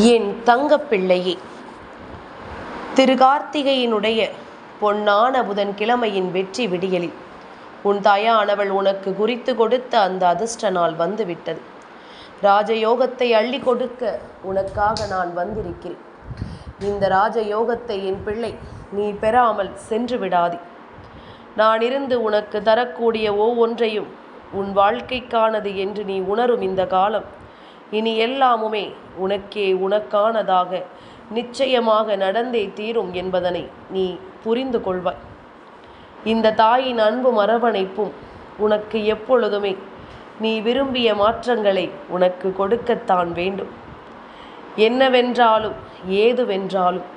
என் தங்கப்பிள்ளையே திரு கார்த்திகையினுடைய பொன்னான புதன்கிழமையின் வெற்றி விடியலில் உன் தாயானவள் உனக்கு குறித்து கொடுத்த அந்த அதிர்ஷ்ட நாள் வந்துவிட்டது. ராஜயோகத்தை அள்ளி கொடுக்க உனக்காக நான் வந்திருக்கிறேன். இந்த ராஜயோகத்தை என் பிள்ளை நீ பெறாமல் சென்று விடாதி. நான் இருந்து உனக்கு தரக்கூடிய ஒவ்வொன்றையும் உன் வாழ்க்கைக்கானது என்று நீ உணரும் இந்த காலம் இனி எல்லாமுமே உனக்கே உனக்கானதாக நிச்சயமாக நடந்தே தீரும் என்பதனை நீ புரிந்து கொள்வாய். இந்த தாயின் அன்பும் மரபணைப்பும் உனக்கு எப்பொழுதுமே நீ விரும்பிய மாற்றங்களை உனக்கு கொடுக்கத்தான் வேண்டும். என்னவென்றாலும் ஏதுவென்றாலும்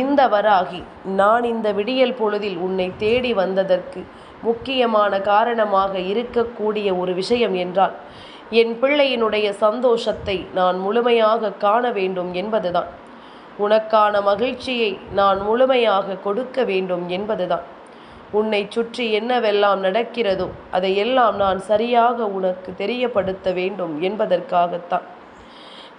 இந்த வராகி நான் இந்த விடியல் பொழுதில் உன்னை தேடி வந்ததற்கு முக்கியமான காரணமாக இருக்கக்கூடிய ஒரு விஷயம் என்றால் என் பிள்ளையினுடைய சந்தோஷத்தை நான் முழுமையாக காண வேண்டும் என்பதுதான். உனக்கான மகிழ்ச்சியை நான் முழுமையாக கொடுக்க வேண்டும் என்பதுதான். உன்னை சுற்றி என்னவெல்லாம் நடக்கிறதோ அதையெல்லாம் நான் சரியாக உனக்கு தெரியப்படுத்த வேண்டும் என்பதற்காகத்தான்.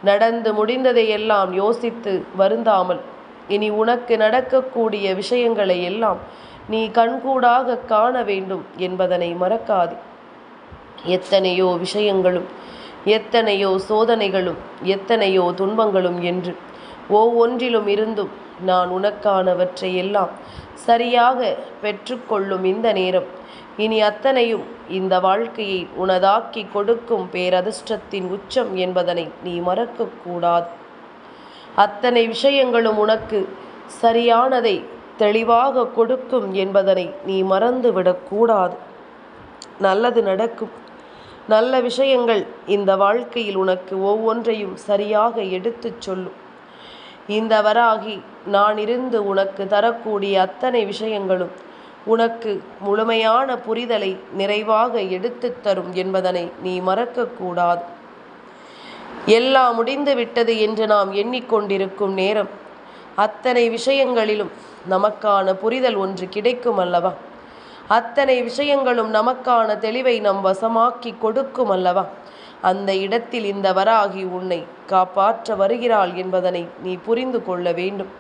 நடந்து முடிந்ததையெல்லாம் யோசித்து வருந்தாமல் இனி உனக்கு நடக்கக்கூடிய விஷயங்களை எல்லாம் நீ கண்கூடாக காண வேண்டும் என்பதனை மறக்காதே. எத்தனையோ விஷயங்களும் எத்தனையோ சோதனைகளும் எத்தனையோ துன்பங்களும் என்று ஒவ்வொன்றிலும் இருந்தும் நான் உனக்கானவற்றை எல்லாம் சரியாக பெற்றுக்கொள்ளும் இந்த நேரம். இனி அத்தனையும் இந்த வாழ்க்கையை உனதாக்கி கொடுக்கும் பேரதிர்ஷ்டத்தின் உச்சம் என்பதனை நீ மறக்கக்கூடாது. அத்தனை விஷயங்களும் உனக்கு சரியானதை தெளிவாக கொடுக்கும் என்பதனை நீ மறந்துவிடக்கூடாது. நல்லது நடக்கும். நல்ல விஷயங்கள் இந்த வாழ்க்கையில் உனக்கு ஒவ்வொன்றையும் சரியாக எடுத்துச் சொல்லும் இந்த வராகி நான் இருந்து உனக்கு தரக்கூடிய அத்தனை விஷயங்களும் உனக்கு முழுமையான புரிதலை நிறைவாக எடுத்துத் தரும் என்பதனை நீ மறக்கக்கூடாது எல்லாம் முடிந்து விட்டது என்று நாம் எண்ணிக்கொண்டிருக்கும் நேரம் அத்தனை விஷயங்களிலும் நமக்கான புரிதல் ஒன்று கிடைக்கும் அல்லவா? அத்தனை விஷயங்களும் நமக்கான தெளிவை நம் வசமாக்கி கொடுக்கும் அல்லவா? அந்த இடத்தில் இந்த வராகி உன்னை காப்பாற்ற வருகிறாள் என்பதனை நீ புரிந்து கொள்ள வேண்டும்.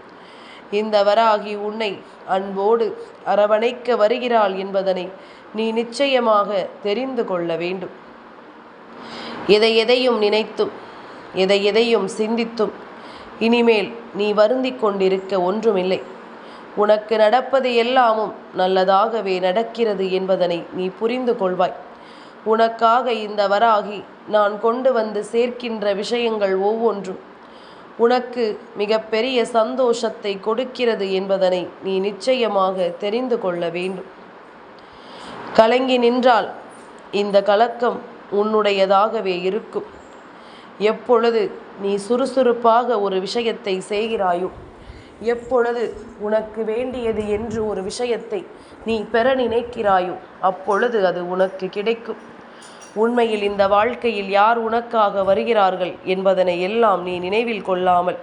இந்த வராகி உன்னை அன்போடு அரவணைக்க வருகிறாள் என்பதனை நீ நிச்சயமாக தெரிந்து கொள்ள வேண்டும். எதை எதையும் நினைத்தும் எதை எதையும் சிந்தித்தும் இனிமேல் நீ வருந்திக் கொண்டிருக்க ஒன்றுமில்லை. உனக்கு நடப்பது எல்லாமும் நல்லதாகவே நடக்கிறது என்பதனை நீ புரிந்து கொள்வாய். உனக்காக இந்த வராகி நான் கொண்டு வந்து சேர்க்கின்ற விஷயங்கள் ஒவ்வொன்றும் உனக்கு மிகப்பெரிய சந்தோஷத்தை கொடுக்கிறது என்பதனை நீ நிச்சயமாக தெரிந்து கொள்ள வேண்டும். கலங்கி நின்றால் இந்த கலக்கம் உன்னுடையதாகவே இருக்கும். எப்பொழுது நீ சுறுசுறுப்பாக ஒரு விஷயத்தை செய்கிறாயோ எப்பொழுது உனக்கு வேண்டியது என்று ஒரு விஷயத்தை நீ பெற நினைக்கிறாயோ அப்பொழுது அது உனக்கு கிடைக்கும். உண்மையில் இந்த வாழ்க்கையில் யார் உனக்காக வருகிறார்கள் என்பதனை எல்லாம் நீ நினைவில் கொள்ளாமல்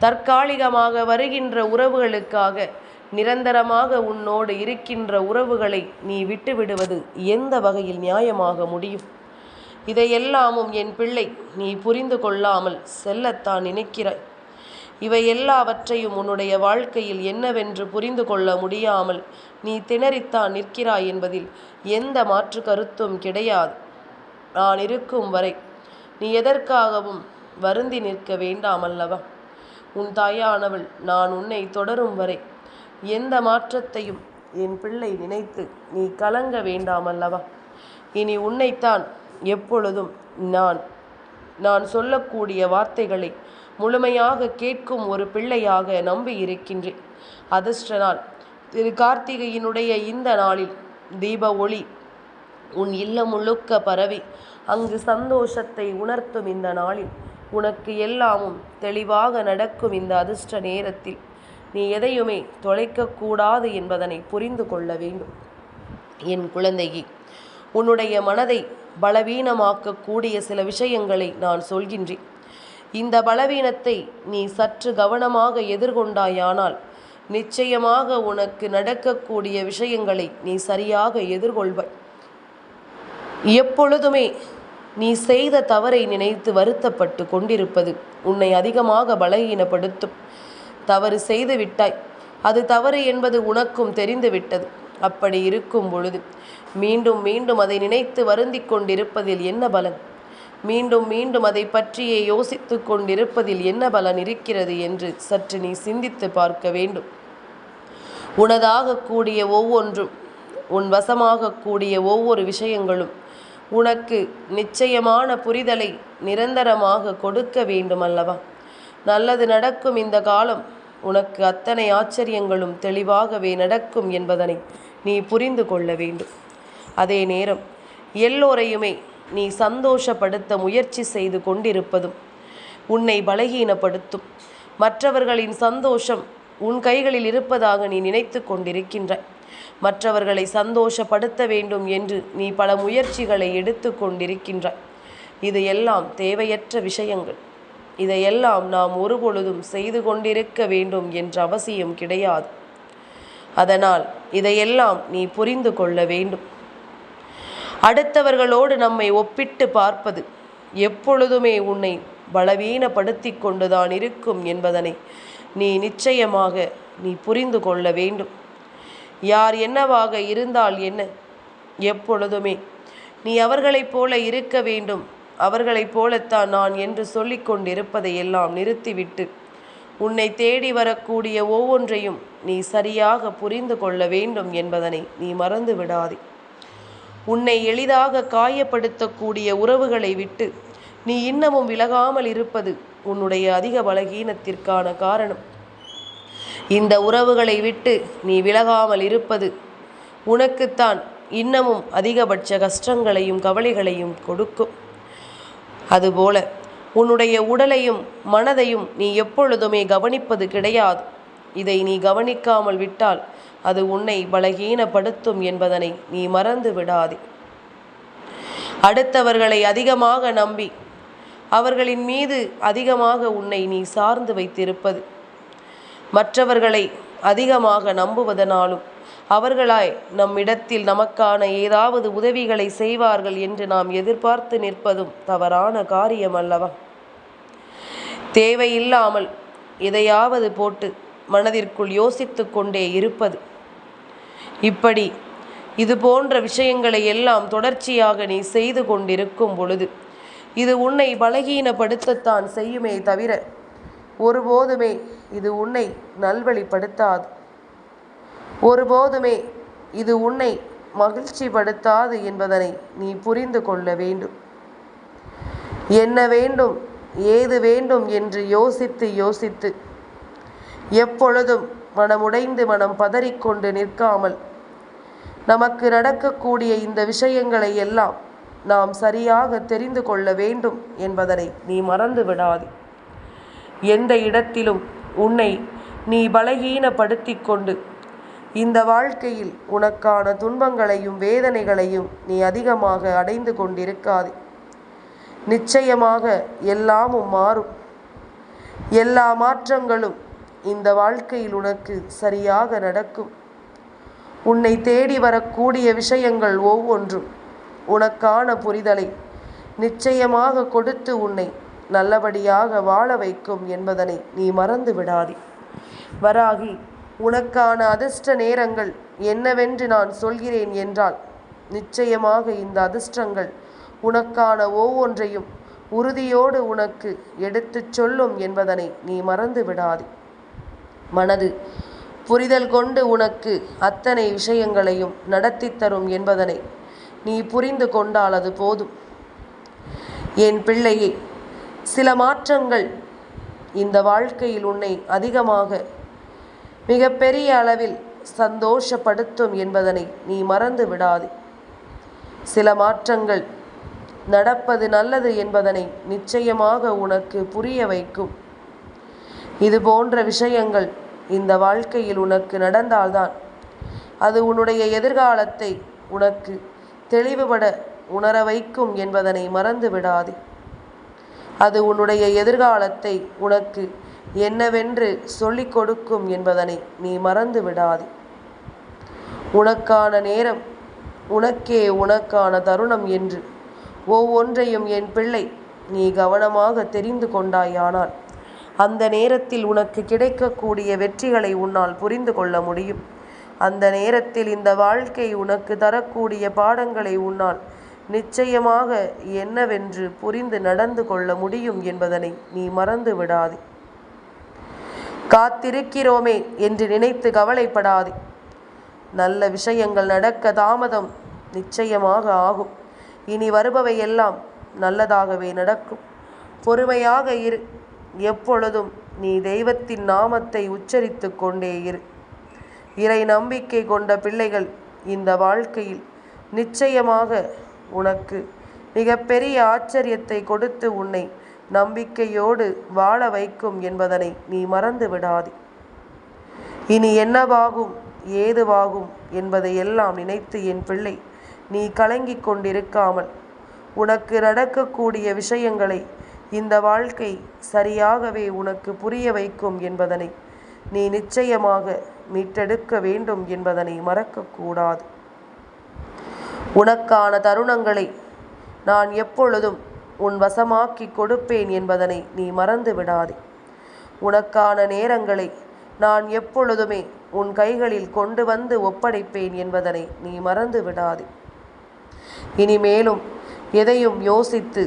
தற்காலிகமாக வருகின்ற உறவுகளுக்காக நிரந்தரமாக உன்னோடு இருக்கின்ற உறவுகளை நீ விட்டுவிடுவது எந்த வகையில் நியாயமாக முடியும்? இதையெல்லாமும் என் பிள்ளை நீ புரிந்து கொள்ளாமல் செல்லத்தான் நினைக்கிறாய். இவை எல்லாவற்றையும் உன்னுடைய வாழ்க்கையில் என்னவென்று புரிந்து கொள்ள முடியாமல் நீ திணறித்தான் நிற்கிறாய் என்பதில் எந்த மாற்று கருத்தும் கிடையாது. நான் இருக்கும் வரை நீ எதற்காகவும் வருந்தி நிற்க வேண்டாம் அல்லவா? உன் தாயானவள் நான் உன்னை தொடரும் வரை எந்த மாற்றத்தையும் என் பிள்ளை நினைத்து நீ கலங்க வேண்டாம் அல்லவா? இனி உன்னைத்தான் எப்பொழுதும் நான் நான் சொல்லக்கூடிய வார்த்தைகளை முழுமையாக கேட்கும் ஒரு பிள்ளையாக நம்பி இருக்கின்றேன். அதிர்ஷ்ட நாள். திரு கார்த்திகையினுடைய இந்த நாளில் தீப ஒளி உன் இல்லம் முழுக்க பரவி அங்கு சந்தோஷத்தை உணர்த்தும் இந்த நாளில் உனக்கு எல்லாமும் தெளிவாக நடக்கும் இந்த அதிர்ஷ்ட நேரத்தில். நீ எதையுமே தொலைக்கக்கூடாது என்பதனை புரிந்து கொள்ள வேண்டும். என் குழந்தையே உன்னுடைய மனதை பலவீனமாக்கக்கூடிய சில விஷயங்களை நான் சொல்கின்றேன். இந்த பலவீனத்தை நீ சற்று கவனமாக எதிர்கொண்டாயானால் நிச்சயமாக உனக்கு நடக்கக்கூடிய விஷயங்களை நீ சரியாக எதிர்கொள்வாய். எப்பொழுதுமே நீ செய்த தவறை நினைத்து வருத்தப்பட்டு கொண்டிருப்பது உன்னை அதிகமாக பலகீனப்படுத்தும். தவறு செய்து விட்டாய். அது தவறு என்பது உனக்கும் தெரிந்துவிட்டது அப்படி இருக்கும் பொழுது மீண்டும் மீண்டும் அதை நினைத்து வருந்திக் கொண்டிருப்பதில் என்ன பலன்? மீண்டும் மீண்டும் அதை பற்றியே யோசித்து கொண்டிருப்பதில் என்ன பலன் இருக்கிறது என்று சற்று நீ சிந்தித்து பார்க்க வேண்டும். உனதாக கூடிய ஒவ்வொன்றும் உன் வசமாக கூடிய ஒவ்வொரு விஷயங்களும் உனக்கு நிச்சயமான புரிதலை நிரந்தரமாக கொடுக்க வேண்டும் அல்லவா நல்லது நடக்கும் இந்த காலம் உனக்கு அத்தனை ஆச்சரியங்களும் தெளிவாகவே நடக்கும் என்பதனை நீ புரிந்து கொள்ள வேண்டும். அதே நேரம் எல்லோரையுமே நீ சந்தோஷப்படுத்த முயற்சி செய்து கொண்டிருப்பதும் உன்னை பலகீனப்படுத்தும். மற்றவர்களின் சந்தோஷம் உன் கைகளில் இருப்பதாக நீ நினைத்து கொண்டிருக்கின்றாய். மற்றவர்களை சந்தோஷப்படுத்த வேண்டும் என்று நீ பல முயற்சிகளை எடுத்து கொண்டிருக்கின்றாய். இதையெல்லாம் தேவையற்ற விஷயங்கள். இதையெல்லாம் நாம் ஒருபொழுதும் செய்து கொண்டிருக்க வேண்டும் என்ற அவசியம் கிடையாது. அதனால் இதையெல்லாம் நீ புரிந்து கொள்ள வேண்டும். அடுத்தவர்களோடு நம்மை ஒப்பிட்டு பார்ப்பது எப்பொழுதுமே உன்னை பலவீனப்படுத்தி கொண்டுதான் இருக்கும் என்பதனை நீ நிச்சயமாக நீ புரிந்து கொள்ள வேண்டும். யார் என்னவாக இருந்தால் என்ன? எப்பொழுதுமே நீ அவர்களைப் போல இருக்க வேண்டும். அவர்களைப் போலத்தான் நான் என்று சொல்லிக் கொண்டிருப்பதை எல்லாம் நிறுத்திவிட்டு உன்னை தேடி வரக்கூடிய ஒவ்வொன்றையும் நீ சரியாக புரிந்து கொள்ள வேண்டும் என்பதனை நீ மறந்து விடாதே உன்னை எளிதாக காயப்படுத்தக்கூடிய உறவுகளை விட்டு நீ இன்னமும் விலகாமல் இருப்பது உன்னுடைய அதிக பலகீனத்திற்கான காரணம். இந்த உறவுகளை விட்டு நீ விலகாமல் இருப்பது உனக்குத்தான் இன்னமும் அதிகபட்ச கஷ்டங்களையும் கவலைகளையும் கொடுக்கும். அதுபோல உன்னுடைய உடலையும் மனதையும் நீ எப்பொழுதுமே கவனிப்பது கிடையாது. இதை நீ கவனிக்காமல் விட்டால் அது உன்னை பலகீனப்படுத்தும் என்பதனை நீ மறந்து விடாதே. அடுத்தவர்களை அதிகமாக நம்பி அவர்களின் மீது அதிகமாக உன்னை நீ சார்ந்து வைத்திருப்பது. மற்றவர்களை அதிகமாக நம்புவதனாலும் அவர்களாய் நம்மிடத்தில் நமக்கான ஏதாவது உதவிகளை செய்வார்கள் என்று நாம் எதிர்பார்த்து நிற்பதும் தவறான காரியம் அல்லவா தேவையில்லாமல் எதையாவது போட்டு மனதிற்குள் யோசித்து கொண்டே இருப்பது. இப்படி இது போன்ற விஷயங்களை எல்லாம் தொடர்ச்சியாக நீ செய்து கொண்டிருக்கும் பொழுது இது உன்னை பலகீனப்படுத்தத்தான் செய்யுமே தவிர ஒருபோதுமே இது உன்னை நல்வழிப்படுத்தாது. ஒருபோதுமே இது உன்னை மகிழ்ச்சிப்படுத்தாது என்பதனை நீ புரிந்து கொள்ள வேண்டும். என்ன வேண்டும் ஏது வேண்டும் என்று யோசித்து யோசித்து எப்பொழுதும் மனமுடைந்து மனம் பதறிக்கொண்டு நிற்காமல் நமக்கு நடக்கக்கூடிய இந்த விஷயங்களை எல்லாம் நாம் சரியாக தெரிந்து கொள்ள வேண்டும் என்பதனை நீ மறந்து விடாது. எந்த இடத்திலும் உன்னை நீ பலகீனப்படுத்தி கொண்டு இந்த வாழ்க்கையில் உனக்கான துன்பங்களையும் வேதனைகளையும் நீ அதிகமாக அடைந்து கொண்டிருக்காது. நிச்சயமாக எல்லாமும் மாறும். எல்லா மாற்றங்களும் இந்த வாழ்க்கையில் உனக்கு சரியாக நடக்கும். உன்னை தேடி வரக்கூடிய விஷயங்கள் ஒவ்வொன்றும் உனக்கான புரிதலை நிச்சயமாக கொடுத்து உன்னை நல்லபடியாக வாழ வைக்கும் என்பதனை நீ மறந்து விடாதே. வராகி உனக்கான அதிர்ஷ்ட நேரங்கள் என்னவென்று நான் சொல்கிறேன் என்றால் நிச்சயமாக இந்த அதிர்ஷ்டங்கள் உனக்கான ஒவ்வொன்றையும் உறுதியோடு உனக்கு எடுத்துச் சொல்லும் என்பதனை நீ மறந்து விடாதே. மனது. புரிதல் கொண்டு உனக்கு அத்தனை விஷயங்களையும் நடத்தி தரும் என்பதனை நீ புரிந்து கொண்டால் அது போதும். என் பிள்ளையே சில மாற்றங்கள் இந்த வாழ்க்கையில் உன்னை அதிகமாக மிகப்பெரிய அளவில் சந்தோஷப்படுத்தும் என்பதனை நீ மறந்து விடாதே. சில மாற்றங்கள் நடப்பது நல்லது என்பதனை நிச்சயமாக உனக்கு புரிய வைக்கும். இது போன்ற விஷயங்கள் இந்த வாழ்க்கையில் உனக்கு நடந்தால்தான். அது உன்னுடைய எதிர்காலத்தை உனக்கு தெளிவுபட உணர வைக்கும் என்பதனை மறந்து விடாதே. அது உன்னுடைய எதிர்காலத்தை உனக்கு என்னவென்று சொல்லிக் கொடுக்கும் என்பதனை நீ மறந்து விடாதே. உனக்கான நேரம் உனக்கே உனக்கான தருணம் என்று ஒவ்வொன்றையும் என் பிள்ளை நீ கவனமாக தெரிந்து கொண்டாயானால் அந்த நேரத்தில் உனக்கு கிடைக்கக்கூடிய வெற்றிகளை உன்னால் புரிந்து கொள்ள முடியும். அந்த நேரத்தில் இந்த வாழ்க்கை உனக்கு தரக்கூடிய பாடங்களை உன்னால் நிச்சயமாக என்னவென்று புரிந்து நடந்து கொள்ள முடியும் என்பதனை நீ மறந்து விடாதே. காத்திருக்கிறோமே என்று நினைத்து கவலைப்படாதே. நல்ல விஷயங்கள் நடக்க தாமதம் நிச்சயமாக ஆகும். இனி வருபவை எல்லாம் நல்லதாகவே நடக்கும். பொறுமையாக இரு. எப்பொழுதும் நீ தெய்வத்தின் நாமத்தை உச்சரித்து கொண்டே இரு. இறை நம்பிக்கை கொண்ட பிள்ளைகள் இந்த வாழ்க்கையில் நிச்சயமாக உனக்கு மிகப்பெரிய ஆச்சரியத்தை கொடுத்து உன்னை நம்பிக்கையோடு வாழ வைக்கும் என்பதனை நீ மறந்து விடாதே. இனி என்னவாகும் ஏதுவாகும் என்பதை எல்லாம் நினைத்து என் பிள்ளை நீ கலங்கிக் கொண்டிருக்காமல் உனக்கு நடக்கக்கூடிய விஷயங்களை இந்த வாழ்க்கை சரியாகவே உனக்கு புரிய வைக்கும் என்பதனை நீ நிச்சயமாக மீட்டெடுக்க வேண்டும் என்பதனை மறக்கக்கூடாது. உனக்கான தருணங்களை நான் எப்பொழுதும் உன் வசமாக்கி கொடுப்பேன் என்பதனை நீ மறந்து விடாதே. உனக்கான நேரங்களை நான் எப்பொழுதுமே உன் கைகளில் கொண்டு வந்து ஒப்படைப்பேன் என்பதனை நீ மறந்து விடாதே. இனிமேலும் எதையும் யோசித்து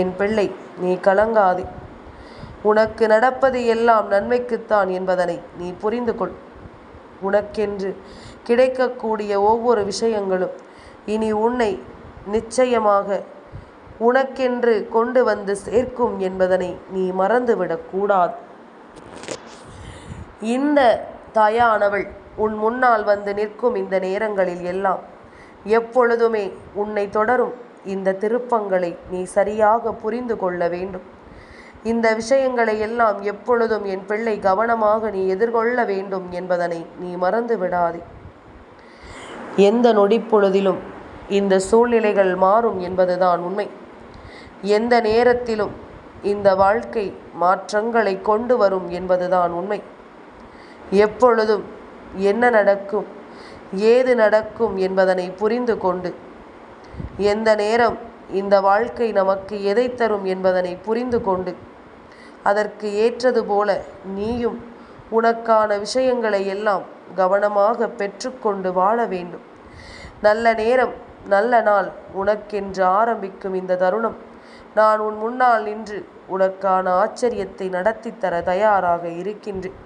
என் பிள்ளை நீ கலங்காதே. உனக்கு நடப்பது எல்லாம் நன்மைக்குத்தான் என்பதனை நீ புரிந்து கொள். உனக்கென்று கிடைக்கக்கூடிய ஒவ்வொரு விஷயங்களும் இனி உன்னை நிச்சயமாக உனக்கென்று கொண்டு வந்து சேர்க்கும் என்பதனை நீ மறந்துவிடக்கூடாது இந்த தாயானவள் உன் முன்னால் வந்து நிற்கும் இந்த நேரங்களில் எல்லாம் எப்பொழுதுமே உன்னை தொடரும். இந்த திருப்பங்களை நீ சரியாக புரிந்து கொள்ள வேண்டும். இந்த விஷயங்களை எல்லாம் எப்பொழுதும் என் பிள்ளை கவனமாக நீ எதிர்கொள்ள வேண்டும் என்பதனை நீ மறந்து விடாதே. எந்த நொடிப்பொழுதிலும் இந்த சூழ்நிலைகள் மாறும் என்பதுதான் உண்மை. எந்த நேரத்திலும் இந்த வாழ்க்கை மாற்றங்களை கொண்டு வரும் என்பதுதான் உண்மை. எப்பொழுதும் என்ன நடக்கும் ஏது நடக்கும் என்பதனை புரிந்து கொண்டு எந்த நேரம் இந்த வாழ்க்கை நமக்கு எதை தரும் என்பதனை புரிந்து கொண்டு அதற்கு ஏற்றது போல நீயும் உனக்கான விஷயங்களை எல்லாம் கவனமாக பெற்றுக்கொண்டு வாழ வேண்டும். நல்ல நேரம் நல்ல நாள் உனக்கென்று ஆரம்பிக்கும் இந்த தருணம். நான் உன் முன்னால் நின்று உனக்கான ஆச்சரியத்தை நடத்தித்தர தர தயாராக இருக்கின்றேன்.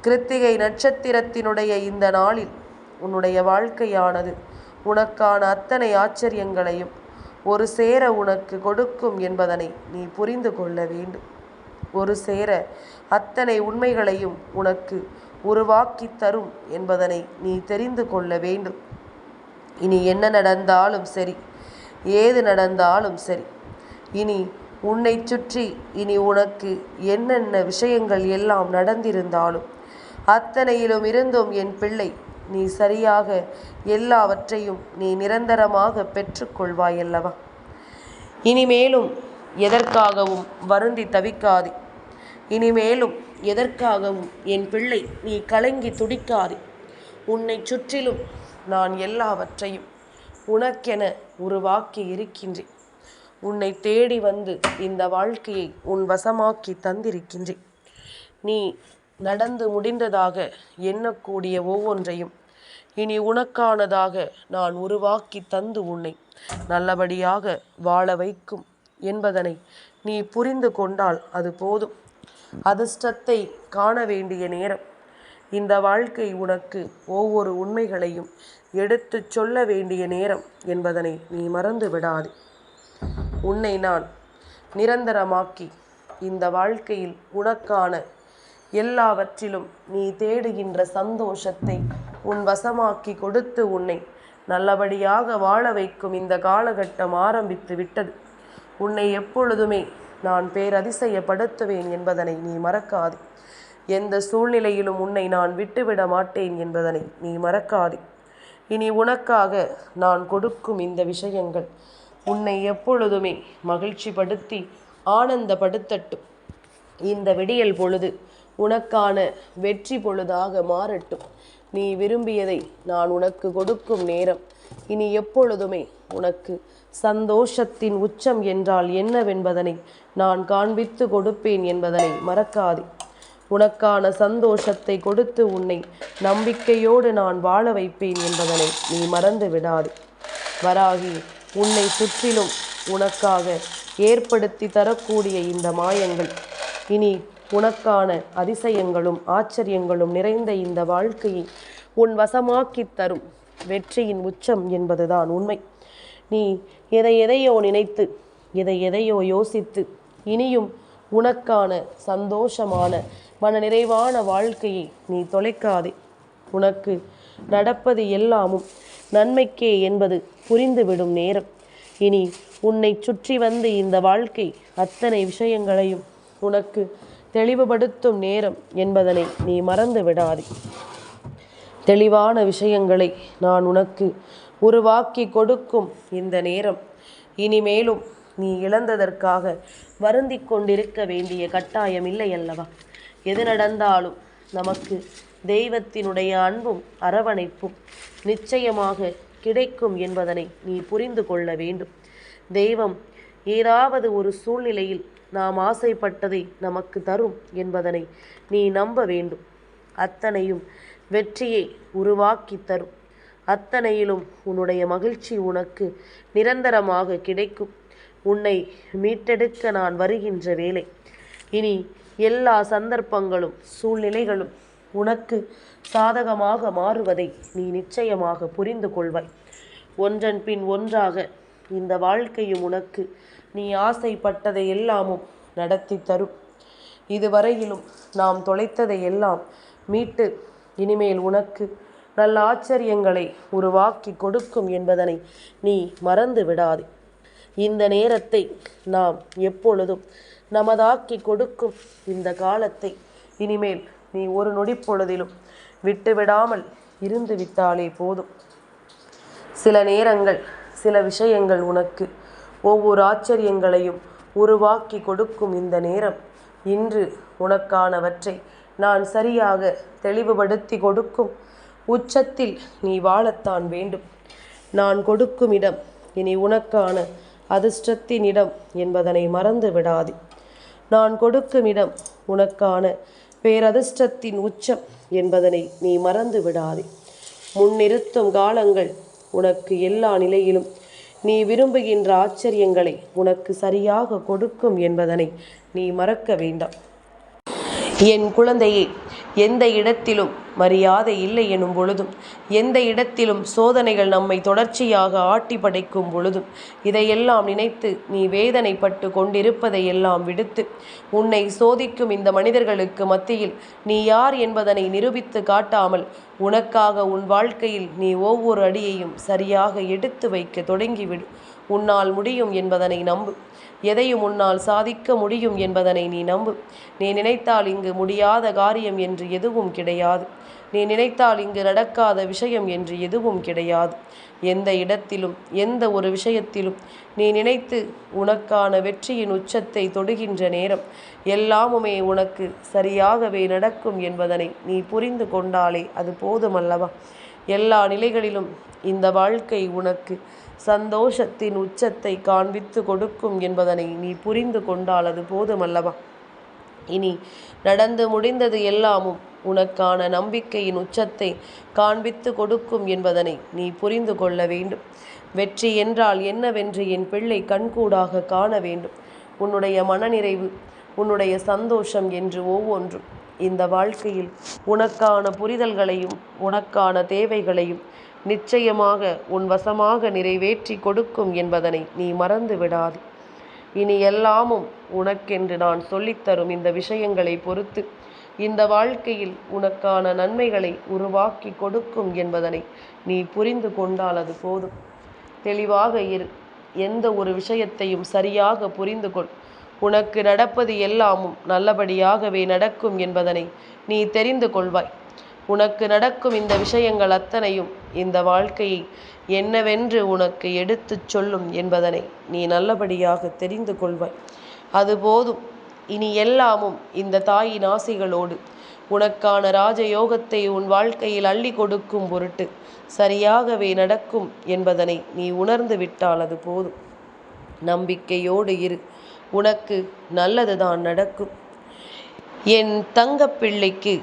கிருத்திகை நட்சத்திரத்தினுடைய இந்த நாளில் உன்னுடைய வாழ்க்கையானது உனக்கான அத்தனை ஆச்சரியங்களையும் ஒரு சேர உனக்கு கொடுக்கும் என்பதனை நீ புரிந்து கொள்ள வேண்டும். ஒரு சேர அத்தனை உண்மைகளையும் உனக்கு உருவாக்கி தரும் என்பதனை நீ தெரிந்து கொள்ள வேண்டும். இனி என்ன நடந்தாலும் சரி ஏது நடந்தாலும் சரி இனி உன்னை சுற்றி இனி உனக்கு என்னென்ன விஷயங்கள் எல்லாம் நடந்திருந்தாலும் அத்தனையிலும் இருந்தும் என் பிள்ளை நீ சரியாக எல்லாவற்றையும் நீ நிரந்தரமாக பெற்றுக்கொள்வாயல்லவா? இனிமேலும் எதற்காகவும் வருந்தி தவிக்காதே. இனிமேலும் எதற்காகவும் என் பிள்ளை நீ கலங்கி துடிக்காதே. உன்னை சுற்றிலும் நான் எல்லாவற்றையும் உனக்கென உருவாக்கி இருக்கின்றேன். உன்னை தேடி வந்து இந்த வாழ்க்கையை உன் வசமாக்கி தந்திருக்கின்றேன். நீ நடந்து முடிந்ததாக எண்ணக்கூடிய ஒவ்வொன்றையும் இனி உனக்கானதாக நான் உருவாக்கி தந்து உன்னை நல்லபடியாக வாழ வைக்கும் என்பதனை நீ புரிந்து கொண்டால் அது போதும். அதிர்ஷ்டத்தை காண வேண்டிய நேரம். இந்த வாழ்க்கை உனக்கு ஒவ்வொரு உண்மைகளையும் எடுத்துச் சொல்ல வேண்டிய நேரம் என்பதனை நீ மறந்து விடாது. உன்னை நான் நிரந்தரமாக்கி இந்த வாழ்க்கையில் உனக்கான எல்லாவற்றிலும் நீ தேடுகின்ற சந்தோஷத்தை உன் வசமாக்கி கொடுத்து உன்னை நல்லபடியாக வாழ வைக்கும் இந்த காலகட்டம் ஆரம்பித்து விட்டது. உன்னை எப்பொழுதுமே நான் பேரதிசயப்படுத்துவேன் என்பதனை நீ மறக்காதே. எந்த சூழ்நிலையிலும் உன்னை நான் விட்டுவிட மாட்டேன் என்பதனை நீ மறக்காதே. இனி உனக்காக நான் கொடுக்கும் இந்த விஷயங்கள் உன்னை எப்பொழுதுமே மகிழ்ச்சிப்படுத்தி ஆனந்தப்படுத்தட்டும். இந்த விடியல் பொழுது உனக்கான வெற்றி பொழுதாக மாறட்டும். நீ விரும்பியதை நான் உனக்கு கொடுக்கும் நேரம். இனி எப்பொழுதுமே உனக்கு சந்தோஷத்தின் உச்சம் என்றால் என்னவென்பதனை நான் காண்பித்து கொடுப்பேன் என்பதனை மறக்காதே. உனக்கான சந்தோஷத்தை கொடுத்து உன்னை நம்பிக்கையோடு நான் வாழ வைப்பேன் என்பதனை நீ மறந்து விடாது. வராகி உன்னை சுற்றிலும் உனக்காக ஏற்படுத்தி தரக்கூடிய இந்த மாயங்கள். இனி உனக்கான அதிசயங்களும் ஆச்சரியங்களும் நிறைந்த இந்த வாழ்க்கையை உன் வசமாக்கித் தரும். வெற்றியின் உச்சம் என்பதுதான் உண்மை. நீ எதை எதையோ நினைத்து எதை எதையோ யோசித்து இனியும் உனக்கான சந்தோஷமான மன நிறைவான வாழ்க்கையை நீ தொலைக்காதே. உனக்கு நடப்பது எல்லாமும் நன்மைக்கே என்பது புரிந்துவிடும் நேரம். இனி உன்னை சுற்றி வந்து இந்த வாழ்க்கை அத்தனை விஷயங்களையும் உனக்கு தெளிவுபடுத்தும் நேரம் என்பதனை நீ மறந்து விடாதே தெளிவான விஷயங்களை நான் உனக்கு உருவாக்கி கொடுக்கும் இந்த நேரம். இனிமேலும் நீ இழந்ததற்காக வருந்தி கொண்டிருக்க வேண்டிய கட்டாயம் இல்லை அல்லவா? எது நடந்தாலும் நமக்கு தெய்வத்தினுடைய அன்பும் அரவணைப்பும் நிச்சயமாக கிடைக்கும் என்பதனை நீ புரிந்து கொள்ள வேண்டும். தெய்வம் ஏதாவது ஒரு சூழ்நிலையில் நாம் ஆசைப்பட்டதை நமக்கு தரும் என்பதனை நீ நம்ப வேண்டும். அத்தனையும் வெற்றியை உருவாக்கி தரும். அத்தனையிலும் உன்னுடைய மகிழ்ச்சி உனக்கு நிரந்தரமாக கிடைக்கும். உன்னை மீட்டெடுக்க நான் வருகின்ற வேலை இனி எல்லா சந்தர்ப்பங்களும் சூழ்நிலைகளும் உனக்கு சாதகமாக மாறுவதை நீ நிச்சயமாக புரிந்து கொள்வாய். ஒன்றன் பின் ஒன்றாக இந்த வாழ்க்கையும் உனக்கு நீ ஆசைப்பட்டதை எல்லாமும் நடத்தி தரும் இதுவரையிலும் நாம் தொலைத்ததை எல்லாம் மீட்டு இனிமேல் உனக்கு நல்ல ஆச்சரியங்களை உருவாக்கி கொடுக்கும் என்பதனை நீ மறந்து விடாதே. இந்த நேரத்தை நாம் எப்பொழுதும் நமதாக்கி கொடுக்கும் இந்த காலத்தை இனிமேல் நீ ஒரு நொடி பொழுதிலும் விட்டுவிடாமல் இருந்து விட்டாலே போதும். சில நேரங்கள் சில விஷயங்கள் உனக்கு ஒவ்வொரு ஆச்சரியங்களையும் உருவாக்கி கொடுக்கும் இந்த நேரம். இன்று உனக்கானவற்றை நான் சரியாக தெளிவுபடுத்தி கொடுக்கும். உச்சத்தில் நீ வாழத்தான் வேண்டும். நான் கொடுக்கும் இடம் இனி உனக்கான அதிர்ஷ்டத்தின் இடம் என்பதனை மறந்து விடாதே. நான் கொடுக்கும் இடம் உனக்கான பேரதிர்ஷ்டத்தின் உச்சம் என்பதனை நீ மறந்து விடாதே. முன்னிறுத்தும் காலங்கள் உனக்கு எல்லா நிலையிலும் நீ விரும்புகின்ற ஆச்சரியங்களை உனக்கு சரியாக கொடுக்கும் என்பதனை நீ மறக்க வேண்டாம். என் குழந்தையே எந்த இடத்திலும் மரியாதை இல்லை எனும் பொழுதும் எந்த இடத்திலும் சோதனைகள் நம்மை தொடர்ச்சியாக ஆட்டி படைக்கும் பொழுதும் இதையெல்லாம் நினைத்து நீ வேதனைப்பட்டு கொண்டிருப்பதை எல்லாம் விடுத்து உன்னை சோதிக்கும் இந்த மனிதர்களுக்கு மத்தியில் நீ யார் என்பதனை நிரூபித்து காட்டாமல் உனக்காக உன் வாழ்க்கையில் நீ ஒவ்வொரு அடியையும் சரியாக எடுத்து வைக்க தொடங்கிவிடு. உன்னால் முடியும் என்பதனை நம்பு. எதையும் உன்னால் சாதிக்க முடியும் என்பதனை நீ நம்பு. நீ நினைத்தால் இங்கு முடியாத காரியம் என்று எதுவும் கிடையாது. நீ நினைத்தால் இங்கு நடக்காத விஷயம் என்று எதுவும் கிடையாது. எந்த இடத்திலும் எந்த ஒரு விஷயத்திலும் நீ நினைத்து உனக்கான வெற்றியின் உச்சத்தை தொடுகின்ற நேரம் எல்லாமுமே உனக்கு சரியாகவே நடக்கும் என்பதனை நீ புரிந்து கொண்டாலே அது போதுமல்லவா? எல்லா நிலைகளிலும் இந்த வாழ்க்கை உனக்கு சந்தோஷத்தின் உச்சத்தை காண்பித்து கொடுக்கும் என்பதனை நீ புரிந்து கொண்டால் அது போதுமல்லவா? இனி நடந்து முடிந்தது எல்லாமும் உனக்கான நம்பிக்கையின் உச்சத்தை காண்பித்து கொடுக்கும் என்பதனை நீ புரிந்து கொள்ள வேண்டும். வெற்றி என்றால் என்னவென்று என் பிள்ளை கண்கூடாக காண வேண்டும். உன்னுடைய மனநிறைவு உன்னுடைய சந்தோஷம் என்று ஒவ்வொன்றும். இந்த வாழ்க்கையில் உனக்கான புரிதல்களையும் உனக்கான தேவைகளையும் நிச்சயமாக உன் வசமாக நிறைவேற்றி கொடுக்கும் என்பதனை நீ மறந்து விடாது. இனி எல்லாமும் உனக்கென்று நான் சொல்லித்தரும் இந்த விஷயங்களை பொறுத்து இந்த வாழ்க்கையில் உனக்கான நன்மைகளை உருவாக்கி கொடுக்கும் என்பதனை நீ புரிந்து கொண்டால் அது போதும். தெளிவாக இரு. எந்த ஒரு விஷயத்தையும் சரியாக புரிந்து கொள். உனக்கு நடப்பது எல்லாமும் நல்லபடியாகவே நடக்கும் என்பதனை நீ தெரிந்து கொள்வாய். உனக்கு நடக்கும் இந்த விஷயங்கள் அத்தனையும் இந்த வாழ்க்கையை என்னவென்று உனக்கு எடுத்துச் சொல்லும் என்பதனை நீ நல்லபடியாக தெரிந்து கொள்வாய். அது போதும். இனி எல்லாமும் இந்த தாயின் ஆசைகளோடு. உனக்கான ராஜயோகத்தை உன் வாழ்க்கையில் அள்ளி கொடுக்கும் பொருட்டு சரியாகவே நடக்கும் என்பதனை நீ உணர்ந்து விட்டால் அது போதும். நம்பிக்கையோடு இரு. உனக்கு நல்லதுதான் நடக்கும். என் தங்கப்பிள்ளைக்கு